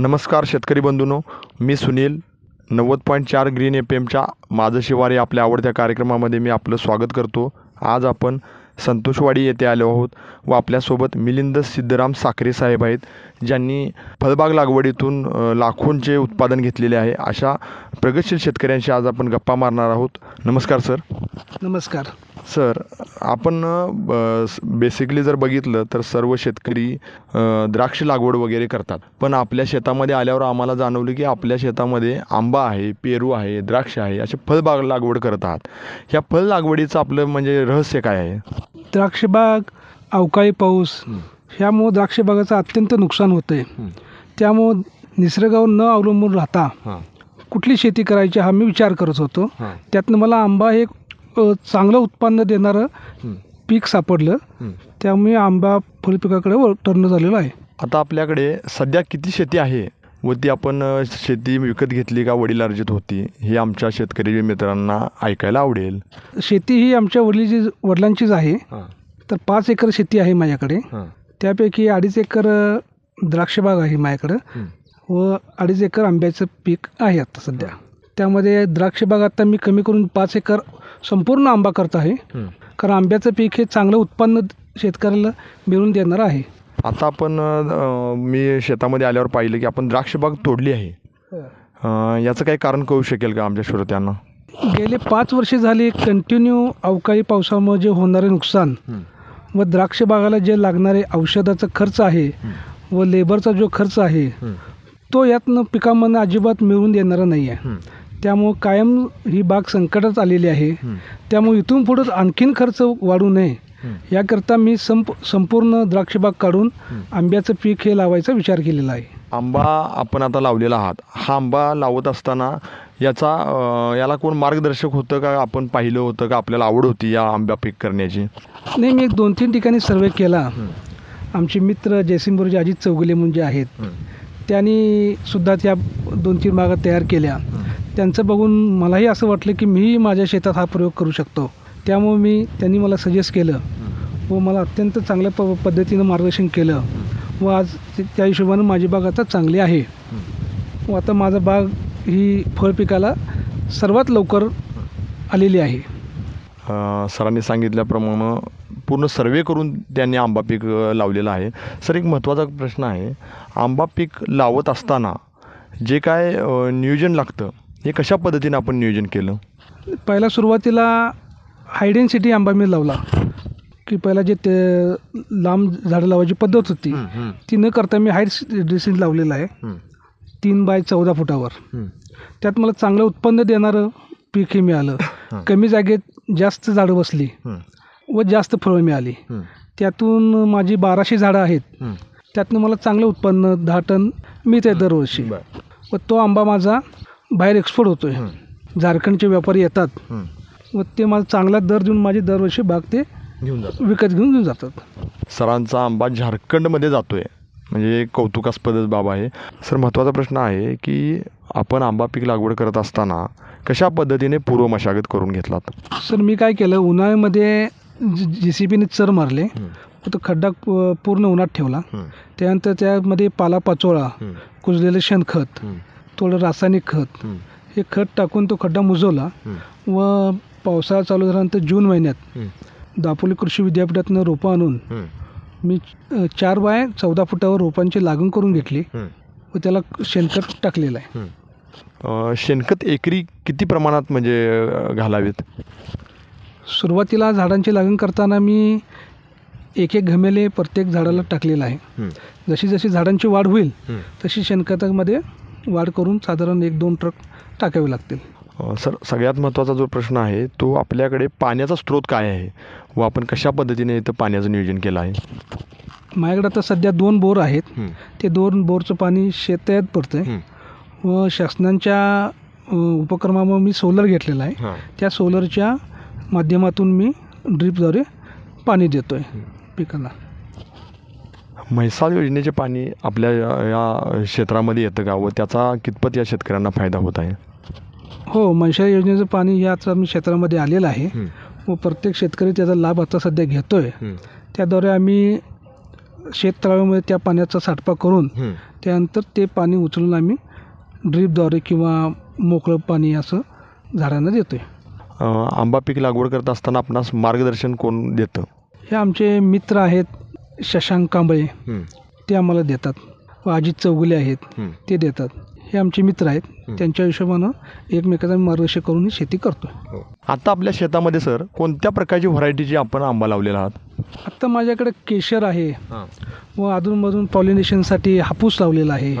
नमस्कार शेतकरी बंधूनो मी सुनील नव्वद पॉईंट चार ग्रीन एफ एमच्या माझं शिवारी आपल्या आवडत्या कार्यक्रमामध्ये मी आपलं स्वागत करतो. आज आपण संतोषवाडी येथे आलो आहोत व आपल्यासोबत मिलिंद सिद्धराम साखरे साहेब आहेत. ज्यांनी फळबाग लागवडीतून लाखोंचे उत्पादन घेतलेले आहे अशा प्रगतशील शेतकऱ्यांशी आज आपण गप्पा मारणार आहोत. नमस्कार सर. नमस्कार. सर आपण बेसिकली जर बघितलं तर सर्व शेतकरी द्राक्ष लागवड वगैरे करतात. पण आपल्या शेतामध्ये आल्यावर आम्हाला जाणवलं की आपल्या शेतामध्ये आंबा आहे पेरू आहे द्राक्ष आहे असे फळबाग लागवड करत आहात. ह्या फळ लागवडीचं आपलं म्हणजे रहस्य काय आहे? द्राक्षबाग अवकाळी पाऊस ह्यामुळं द्राक्षबागाचं अत्यंत नुकसान होतं आहे त्यामुळं निसर्गावर न अवलंबून राहता कुठली शेती करायची हा मी विचार करत होतो. त्यातनं मला आंबा हे चांगलं उत्पन्न देणारं. पीक सापडलं. त्यामुळे आंबा फळपिकाकडे टर्न झालेलं आहे. आता आपल्याकडे सध्या किती शेती आहे? व ती आपण शेती विकत घेतली का वडिलार्जित होती? हे आमच्या शेतकरी मित्रांना ऐकायला आवडेल. शेती ही आमच्या वडिलीची वडिलांचीच आहे. तर पाच एकर शेती आहे माझ्याकडे. त्यापैकी अडीच एकर द्राक्षबाग आहे माझ्याकडं. हं. व अडीच एकर आंब्याचं पीक आहे आता सध्या. त्यामध्ये द्राक्षबाग आता मी कमी करून पाच एकर संपूर्ण आंबा करत आहे. हं. कारण आंब्याचं पीक हे चांगलं उत्पन्न शेतकऱ्याला मिळवून देणारं आहे. आता आपण अ, मी शेतामध्ये आल्यावर पाहिलं की आपण द्राक्षबाग तोडली आहे. अ, याचं काही कारण कळू शकेल का आमच्या श्रोत्यांना? गेले पाच वर्षे झाली कंटिन्यू अवकाळी पावसामुळे जे होणारे नुकसान व द्राक्ष बागाला जे लागणारे औषधाचा खर्च आहे व लेबरचा जो खर्च आहे तो यातनं पिकामधनं अजिबात मिळवून देणारा नाही आहे त्यामुळं कायम ही बाग संकटात आलेली आहे. त्यामुळे इथून पुढं आणखीन खर्च वाढू नये. याकरता मी संप संपूर्ण द्राक्षबाग काढून आंब्याचं पीक हे लावायचा विचार केलेला आहे. आंबा आपण आता लावलेला आहात. हा आंबा लावत असताना याचा याला कोण मार्गदर्शक होतं का? आपण पाहिलं होतं का? आपल्याला आवड होती या आंब्या पीक करण्याची? नाही मी एक दोन तीन ठिकाणी सर्वे केला. आमचे मित्र जयसिंगपूरचे अजित चौगुले म्हणून जे आहेत त्यांनी सुद्धा त्या दोन तीन बागा तयार केल्या. त्यांचं बघून मलाही असं वाटलं की मीही माझ्या शेतात हा प्रयोग करू शकतो. त्यामुळे मी त्यांनी मला सजेस्ट केलं व मला अत्यंत चांगल्या प पद्धतीनं मार्गदर्शन केलं. व आज त्या हिशोबानं माझी बाग आता चांगली आहे. व आता माझा बाग ही फळ पिकाला सर्वात लवकर आलेली आहे. सरांनी सांगितल्याप्रमाणे पूर्ण सर्वे करून त्यांनी आंबा पीक लावलेलं आहे. सर एक महत्त्वाचा प्रश्न आहे. आंबा पीक लावत असताना जे काय नियोजन लागतं हे कशा पद्धतीने आपण नियोजन केलं? पहिला सुरुवातीला हायडेन्सिटी आंबा मी लावला. की पहिला जे ते लांब झाडं लावायची पद्धत होती ती न करता मी हाईट ड्रेसिंग लावलेलं आहे. तीन बाय चौदा फुटावर. त्यात मला चांगलं उत्पन्न देणारं पीक हे मिळालं. कमी जागेत जास्त झाडं बसली व जास्त फळं मिळाली. त्यातून माझी बाराशे झाडं आहेत. त्यातनं मला चांगलं उत्पन्न दहा टन मिळतं आहे दरवर्षी. व तो आंबा माझा बाहेर एक्सपोर्ट होतो आहे झारखंडचे व्यापारी येतात. व ते मला चांगला दर देऊन माझी दरवर्षी बाग ते घेऊन विकत घेऊन घेऊन जातात. सरांचा आंबा झारखंडमध्ये जातो आहे म्हणजे कौतुकास्पदच बाब आहे सर महत्त्वाचा प्रश्न आहे की आपण आंबा पीक लागवड करत असताना कशा पद्धतीने पूर्व मशागत करून घेतलात? सर मी काय केलं उन्हाळ्यामध्ये जी सी बीने चर मारले तो खड्डा पूर्ण उन्हात ठेवला. त्यानंतर त्यामध्ये पाला पाचोळा कुजलेलं शेणखत थोडं रासायनिक खत हे खत टाकून तो खड्डा मुजवला. व पावसाळा चालू झाल्यानंतर जून महिन्यात दापोली कृषी विद्यापीठातनं रोपं आणून मी चार बाय चौदा फुटावर रोपांची लागण करून घेतली. व त्याला शेणखत टाकलेलं आहे. अ, शेणखत एकरी किती प्रमाणात म्हणजे घालावेत? सुरुवातीला झाडांची लागण करताना मी एक एक घमेले प्रत्येक झाडाला टाकलेला आहे. जशी जशी झाडांची वाढ होईल तशी शेणखतामध्ये वाढ करून साधारण एक दोन ट्रक टाकावे लागतील. सर सगळ्यात महत्त्वाचा जो प्रश्न आहे तो आपल्याकडे पाण्याचा स्रोत काय आहे? व आपण कशा पद्धतीने इथं पाण्याचं नियोजन केलं आहे? माझ्याकडे आता सध्या दोन बोर आहेत. ते दोन बोरचं पाणी शेतात पडतं आहे व शासनाच्या अ, उपक्रमामुळे मी सोलर घेतलेला आहे. त्या सोलरच्या माध्यमातून मी ड्रीपद्वारे पाणी देतो आहे पिकांना. म्हैसाळ योजनेचे पाणी आपल्या या या क्षेत्रामध्ये येतं का? व त्याचा कितपत या शेतकऱ्यांना फायदा होत आहे? हो मनशा योजनेचं पाणी याचा मी क्षेत्रामध्ये आलेलं आहे. व प्रत्येक शेतकरी त्याचा लाभ आता सध्या घेतो आहे त्याद्वारे आम्ही शेततळामध्ये त्या पाण्याचा साठपा करून त्यानंतर ते पाणी उचलून आम्ही ड्रीपद्वारे किंवा मोकळं पाणी असं झाडांना देतो आहे आंबा पीक लागवड करत असताना आपणास मार्गदर्शन कोण देतं? हे आमचे मित्र आहेत शशांक कांबळे. ते आम्हाला देतात. व अजित चौगुले आहेत ते देतात. हे आमचे मित्र आहेत. त्यांच्या हिशोबानं एकमेकांचा मार्गदर्शन करून ही शेती करतो. आता आपल्या शेतामध्ये सर कोणत्या प्रकारची व्हरायटीची आपण आंबा लावलेला आहात? आत्ता माझ्याकडे केशर आहे. व अधूनमधून पॉलिनेशनसाठी हापूस लावलेला आहे.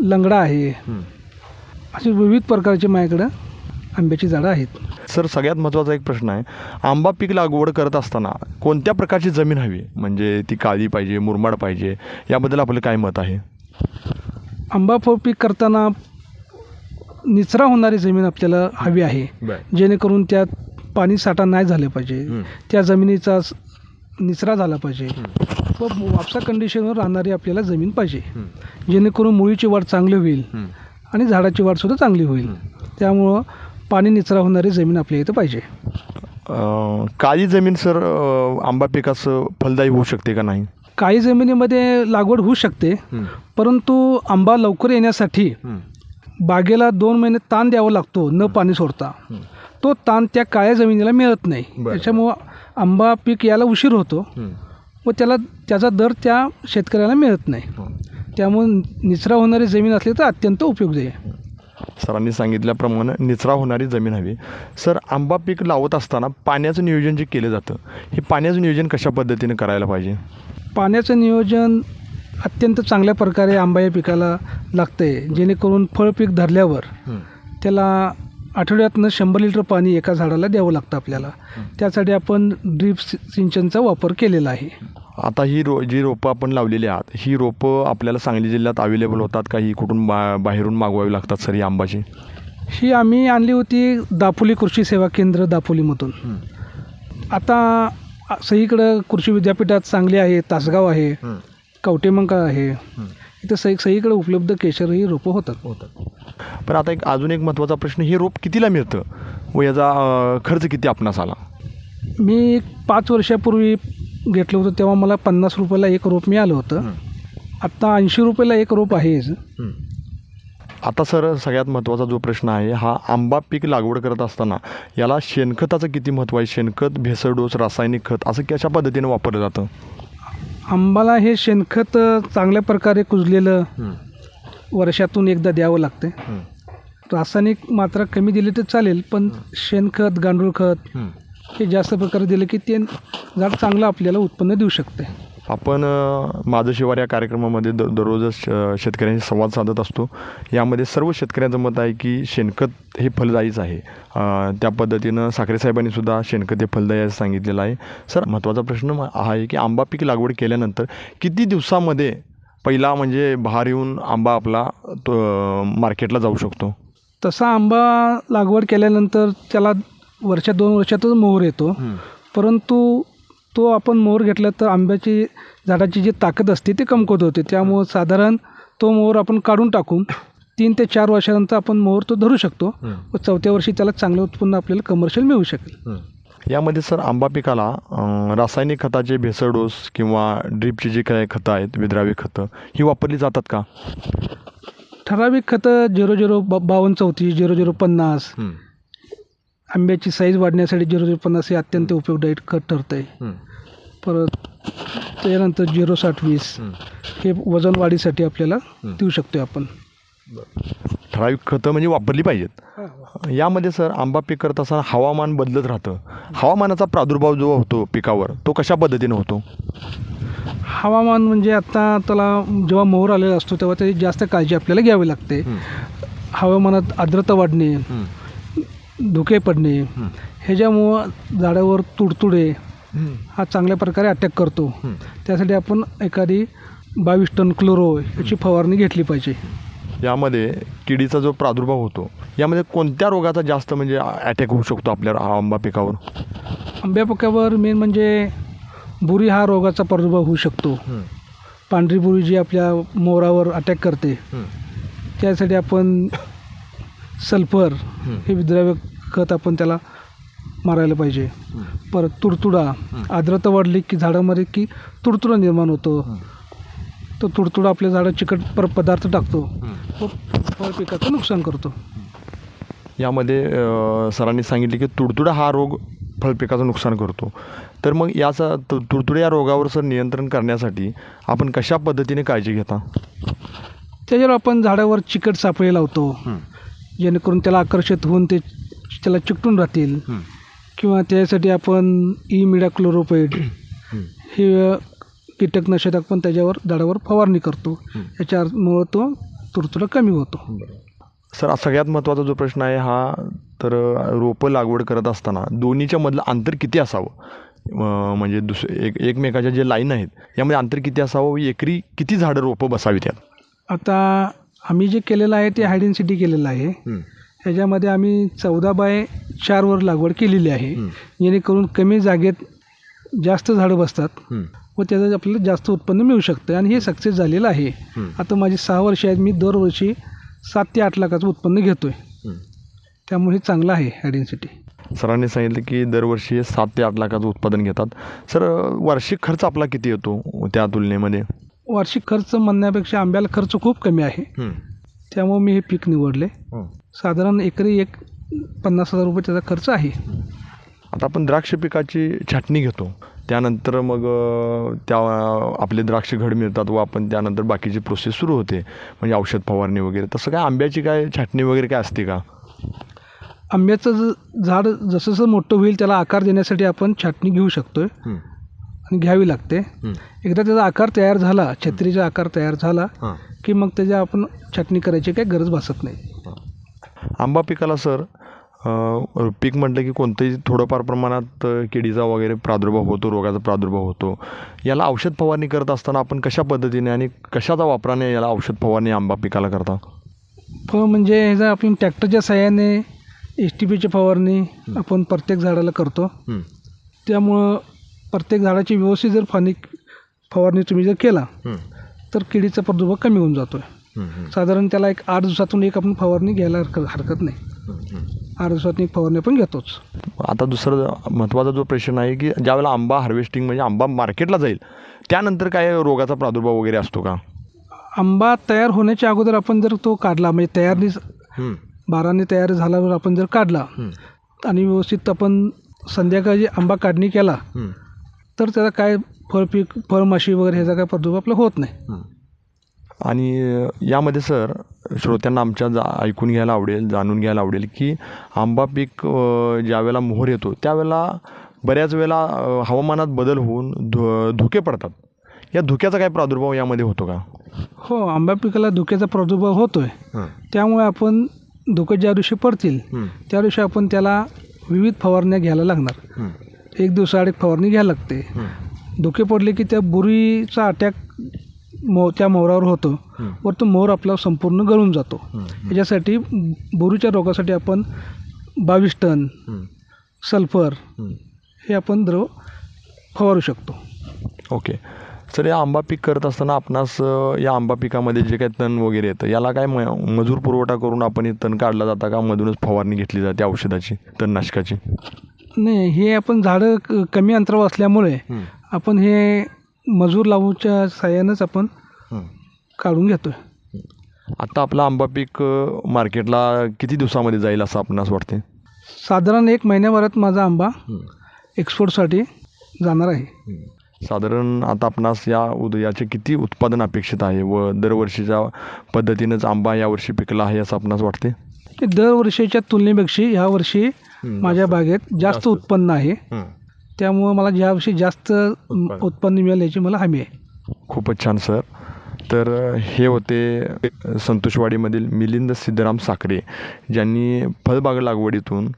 लंगडा आहे. असे विविध प्रकारचे माझ्याकडं आंब्याची झाडं आहेत. सर सगळ्यात महत्त्वाचा एक प्रश्न आहे. आंबा पीक लागवड करत असताना कोणत्या प्रकारची जमीन हवी? म्हणजे ती काळी पाहिजे मुरमाड पाहिजे याबद्दल आपलं काय मत आहे? आंबा फळ पीक करताना निचरा होणारी जमीन आपल्याला हवी आहे. जेणेकरून त्यात पाणी साठा नाही झाले पाहिजे. त्या जमिनीचा निचरा झाला पाहिजे. व वापसा कंडिशनवर राहणारी आपल्याला जमीन पाहिजे. जेणेकरून मुळीची वाढ चांगली होईल आणि झाडाची वाढसुद्धा चांगली होईल. त्यामुळं पाणी निचरा होणारी जमीन आपल्या इथं पाहिजे. काळी जमीन सर आंबा पिकाचं फलदायी होऊ शकते का नाही? काही जमिनीमध्ये लागवड होऊ शकते परंतु आंबा लवकर येण्यासाठी बागेला दोन महिने ताण द्यावा लागतो न पाणी सोडता. तो ताण त्या काळ्या जमिनीला मिळत नाही. त्याच्यामुळं आंबा पीक यायला उशीर होतो. व त्याला त्याचा दर त्या शेतकऱ्याला मिळत नाही. त्यामुळे निचरा होणारी जमीन असली तर अत्यंत उपयुक्त आहे. सरांनी सांगितल्याप्रमाणे निचरा होणारी जमीन हवी. सर आंबा पीक लावत असताना पाण्याचं नियोजन जे केलं जातं हे पाण्याचं नियोजन कशा पद्धतीने करायला पाहिजे? पाण्याचं नियोजन अत्यंत चांगल्या प्रकारे आंबा या पिकाला लागतं आहे जेणेकरून फळ पीक धरल्यावर त्याला आठवड्यातनं शंभर लिटर पाणी एका झाडाला द्यावं लागतं आपल्याला. त्यासाठी आपण ड्रीप सिंचनचा वापर केलेला आहे. आता ही रो जी रोपं आपण लावलेली आहात ही रोपं आपल्याला सांगली जिल्ह्यात अवेलेबल होतात का? ही कुठून बा बाहेरून मागवावी लागतात सर ही आंबाची? ही आम्ही आणली होती दापोली कृषी सेवा केंद्र दापोलीमधून. आता सगळीकडं कृषी विद्यापीठात चांगली आहे तासगाव आहे कवटेमंका आहे. इथं सही सगळीकडे उपलब्ध केशर ही रोपं होतात. पण आता एक अजून एक महत्त्वाचा प्रश्न हे रोप कितीला मिळतं? व याचा अं, खर्च किती आपणास आला? मी एक पाच वर्षापूर्वी घेतलं होतं तेव्हा मला पन्नास रुपयाला एक रोप मिळालं होतं. आत्ता ऐंशी रुपयाला एक रोप आहे. आता सर सगळ्यात महत्त्वाचा जो प्रश्न आहे हा आंबा पीक लागवड करत असताना याला शेणखताचं किती महत्त्व आहे? शेणखत भेसळ डोस रासायनिक खत असं कशा पद्धतीने वापरलं जातं? आंबाला हे शेणखत चांगल्या प्रकारे कुजलेलं वर्षातून एकदा द्यावं लागते. रासायनिक मात्रा कमी दिली तर चालेल पण शेणखत गांडूळ खत हे जास्त प्रकारे दिलं की ते झाड चांगलं आपल्याला उत्पन्न देऊ शकते. आपण माझं शिवार या कार्यक्रमामध्ये द दररोजच श शेतकऱ्यांशी संवाद साधत असतो. यामध्ये सर्व शेतकऱ्यांचं मत आहे की शेणखत हे फलदायीच आहे. त्या पद्धतीनं साखरे साहेबांनी सुद्धा शेणखत हे फलदायी असं सांगितलेलं आहे. सर महत्त्वाचा प्रश्न म- हा आहे की आंबा पीक लागवड केल्यानंतर किती दिवसामध्ये पहिला म्हणजे बहार येऊन आंबा आपला तो मार्केटला जाऊ शकतो? तसा आंबा लागवड केल्यानंतर त्याला वर्षात दोन वर्षातच मोहर येतो. परंतु तो आपण मोहर घेतला तर आंब्याची झाडाची जी ताकद असते ती कमकुवत होते. त्यामुळं साधारण तो मोहर आपण काढून टाकून तीन ते चार वर्षानंतर आपण मोहर तो धरू शकतो. व चौथ्या वर्षी त्याला चांगलं उत्पन्न आपल्याला कमर्शियल मिळू शकेल. यामध्ये सर आंबा पिकाला रासायनिक खताचे भेसळ डोस किंवा ड्रीपची जी काही खतं आहेत विद्रावी खतं ही वापरली जातात का? ठराविक खतं झिरो झिरो ब बावन्न चौतीस झिरो झिरो पन्नास आंब्याची साईज वाढण्यासाठी झिरो झिरो पन्नास हे अत्यंत उपयुक्त डाईट खत ठरतं आहे परत त्यानंतर झिरो साठ वीस हे वजन वाढीसाठी आपल्याला देऊ शकतो आपण. ठराविक खतं म्हणजे वापरली पाहिजेत. यामध्ये सर आंबा पीक करत असताना हवामान बदलत राहतं. हवामानाचा प्रादुर्भाव जो होतो पिकावर तो कशा पद्धतीने होतो? हवामान म्हणजे आता त्याला जेव्हा मोहर आलेला असतो तेव्हा त्याची जास्त काळजी आपल्याला घ्यावी लागते. हवामानात आर्द्रता वाढणे धुके पडणे ह्याच्यामुळं झाडावर तुडतुडे हा चांगल्या प्रकारे अटॅक करतो. त्यासाठी आपण एखादी बावीस टन क्लोरो याची फवारणी घेतली पाहिजे. यामध्ये किडीचा जो प्रादुर्भाव होतो यामध्ये कोणत्या रोगाचा जास्त म्हणजे अटॅक होऊ शकतो आपल्या आंबा पिकावर? आंब्या पिकावर मेन म्हणजे बुरी हा रोगाचा प्रादुर्भाव होऊ शकतो. पांढरी बुरी जी आपल्या मोरावर अटॅक करते त्यासाठी आपण सल्फर हे विद्राव्य खत आपण त्याला मारायला पाहिजे. परत तुडतुडा. आर्द्रता वाढली की झाडामध्ये की तुडतुडा निर्माण होतो. तो तुडतुडा आपल्या झाडं चिकट पर पदार्थ टाकतो. व फळ पिकाचं नुकसान करतो. यामध्ये अ, सरांनी सांगितले की तुडतुडा हा रोग फळपिकाचं नुकसान करतो. तर मग याचा तु- तुडतुडा या रोगावर सर नियंत्रण करण्यासाठी आपण कशा पद्धतीने काळजी घेता? त्याच्यावर आपण झाडावर चिकट सापळे लावतो. जेणेकरून त्याला आकर्षित होऊन ते त्याला चिकटून राहतील. किंवा त्यासाठी आपण ई मिडा क्लोरोपेड हे कीटकनाशक आपण त्याच्यावर झाडावर फवारणी करतो. याच्यामुळं तो तुडतुडा कमी होतो. सर सगळ्यात महत्त्वाचा जो प्रश्न आहे हा तर रोपं लागवड करत असताना दोन्हीच्या मधलं अंतर किती असावं? म्हणजे दुस एक एकमेकाच्या जे लाईन आहेत यामध्ये अंतर किती असावं? एकरी किती झाडं रोपं बसावीत यात? आता आम्ही जे केलेलं आहे ते हायडेन सिटी केलेलं आहे. ह्याच्यामध्ये आम्ही चौदा बाय चारवर लागवड केलेली आहे. जेणेकरून कमी जागेत जास्त झाडं बसतात व त्याचं आपल्याला जास्त उत्पन्न मिळू शकतं आणि हे सक्सेस झालेलं आहे. आता माझी सहा वर्ष आहेत. मी दरवर्षी सात ते आठ लाखाचं उत्पन्न घेतो आहे त्यामुळे हे चांगलं आहे हायडेन सिटी सरांनी सांगितलं की दरवर्षी सात ते आठ लाखाचं उत्पादन घेतात. सर वार्षिक खर्च आपला किती येतो त्या तुलनेमध्ये? वार्षिक खर्च म्हणण्यापेक्षा आंब्याला खर्च खूप कमी आहे. त्यामुळे मी हे पीक निवडले. साधारण एकरी एक पन्नास हजार रुपये त्याचा खर्च आहे. आता आपण द्राक्ष पिकाची छाटणी घेतो. त्यानंतर मग त्या आपले द्राक्ष घड मिळतात व आपण त्यानंतर बाकीची प्रोसेस सुरू होते. म्हणजे औषध फवारणी वगैरे. तसं काय आंब्याची काय छाटणी वगैरे काय असते का? आंब्याचं ज- झाड जसं जसं मोठं होईल त्याला आकार देण्यासाठी आपण छाटणी घेऊ शकतोय. आणि घ्यावी लागते. एकदा त्याचा आकार तयार झाला छत्रीचा आकार तयार झाला की मग त्याच्या आपण छाटणी करायची काही गरज भासत नाही. आंबा पिकाला सर पीक म्हटलं की कोणतंही थोडंफार प्रमाणात किडीचा वगैरे प्रादुर्भाव होतो रोगाचा प्रादुर्भाव होतो. याला औषध फवारणी करत असताना आपण कशा पद्धतीने आणि कशाचा वापराने याला औषध फवारणी आंबा पिकाला करता? फळ म्हणजे ह्याचा आपण ट्रॅक्टरच्या साह्याने एस टी पीची फवारणी आपण प्रत्येक झाडाला करतो. त्यामुळं प्रत्येक झाडाची व्यवस्थित जर फानी फवारणी तुम्ही जर केला तर किडीचा प्रादुर्भाव कमी होऊन जातो साधारण त्याला एक आठ दिवसातून एक आपण फवारणी घ्यायला हरकत हरकत नाही. आठ दिवसातून एक फवारणी आपण घेतोच. आता दुसरं महत्त्वाचा जो प्रश्न आहे की ज्यावेळेला आंबा हार्वेस्टिंग म्हणजे आंबा मार्केटला जाईल त्यानंतर काय रोगाचा प्रादुर्भाव वगैरे असतो का? आंबा तयार होण्याच्या अगोदर आपण जर तो काढला म्हणजे तयारनी बाराने तयार झाल्यावर आपण जर काढला आणि व्यवस्थित आपण संध्याकाळी आंबा काढणी केला तर त्याचा काय फळपीक फळमाशी वगैरे ह्याचा काय प्रादुर्भाव आपला होत नाही. आणि यामध्ये सर श्रोत्यांना आमच्या जा ऐकून घ्यायला आवडेल जाणून घ्यायला आवडेल की आंबा पीक ज्यावेळेला मोहर येतो त्यावेळेला बऱ्याच वेळेला हवामानात बदल होऊन धु धुके पडतात. या धुक्याचा काय प्रादुर्भाव यामध्ये होतो का? हो आंबा पिकाला धुक्याचा प्रादुर्भाव होतोय. त्यामुळे आपण धुके ज्या दिवशी पडतील त्या दिवशी आपण त्याला विविध फवारण्या घ्यायला लागणार. एक दिवसाआड एक फवारणी घ्यायला लागते. धुके पडले की त्या बुरीचा अटॅक मो त्या मोरावर होतो. वर तो मोर आपला संपूर्ण गळून जातो. याच्यासाठी बुरीच्या रोगासाठी आपण बावीस टन सल्फर हे आपण द्रव फवारू शकतो. ओके. सर या आंबा पीक करत असताना आपणास या आंबा पिकामध्ये जे काही तण वगैरे येतं याला काय म मजूर पुरवठा करून आपण हे तण काढला जाता का? मधूनच फवारणी घेतली जाते औषधाची तणनाशकाची? नाही हे आपण झाडं क- कमी अंतरावर असल्यामुळे आपण हे मजूर लावूच्या साह्यानंच आपण काढून घेतोय. आता आपला आंबा पीक अ, मार्केटला किती दिवसामध्ये जाईल असं आपणास वाटते साधारण एक महिन्याभरात माझा आंबा एक्सपोर्टसाठी जाणार आहे. साधारण आता आपणास या उदयाचे किती उत्पादन अपेक्षित आहे व दरवर्षीच्या पद्धतीनंच आंबा यावर्षी पिकला आहे असं आपणास वाटते दरवर्षीच्या तुलनेपेक्षा ह्या वर्षी माझ्या बागेत जास्त उत्पन्न आहे. त्यामुळं मला ज्याविषयी जास्त उत्पन्न. मिळेल याची मला हमी आहे. खूपच छान सर. तर हे होते संतोषवाडीमधील मिलिंद सिद्धराम साखरे ज्यांनी फळबाग लागवडीतून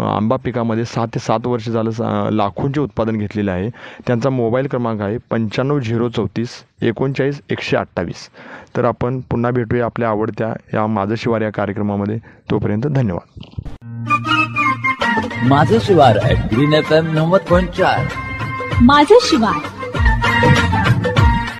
आंबा पिकामध्ये सहा ते सात वर्ष झालं लाखोंचे उत्पादन घेतलेले आहे. त्यांचा मोबाईल क्रमांक आहे पंच्याण्णव झिरो चौतीस एकोणचाळीस एकशे अठ्ठावीस. तर आपण पुन्हा भेटूया आपल्या आवडत्या या माझं शिवार या कार्यक्रमामध्ये. तोपर्यंत धन्यवाद. माझं शिवार ग्रीन एफ एम नव्वद पॉईंट चार. माझं शिवार.